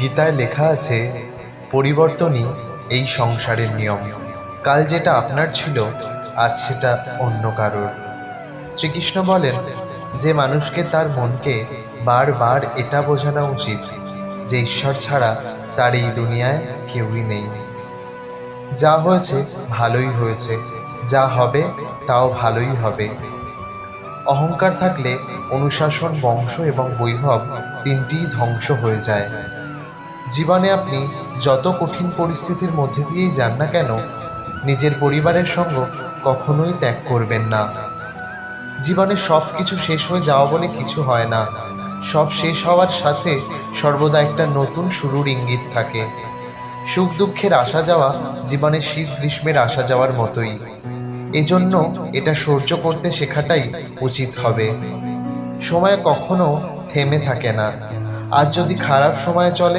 গীতায় লেখা আছে, পরিবর্তনই এই সংসারের নিয়ম। কাল যেটা আপনার ছিল, আজ সেটা অন্য কারোর। শ্রীকৃষ্ণ বলেন, যে মানুষকে তার মনকে বারবার এটা বোঝানো উচিত, যে ঈশ্বর ছাড়া তার এই দুনিয়ায় কেউই নেই। যা হয়েছে, ভালোই হয়েছে। যা হবে, তাও ভালোই হবে। অহংকার থাকলে অনুশাসন, বংশ এবং বৈভব তিনটিই ধ্বংস হয়ে যায়। জীবনে আপনি যত কঠিন পরিস্থিতির মধ্যে দিয়েই যান না কেন, নিজের পরিবারের সঙ্গ কখনোই ত্যাগ করবেন না। জীবনে সব কিছু শেষ হয়ে যাওয়া বলে কিছু হয় না। সব শেষ হওয়ার সাথে সর্বদা একটা নতুন শুরুর ইঙ্গিত থাকে। সুখ দুঃখের আসা যাওয়া জীবনে শীত গ্রীষ্মের আসা যাওয়ার মতোই। এজন্য এটা সহ্য করতে শেখাটাই উচিত হবে। সময় কখনো থেমে থাকে না। আজ যদি খারাপ সময় চলে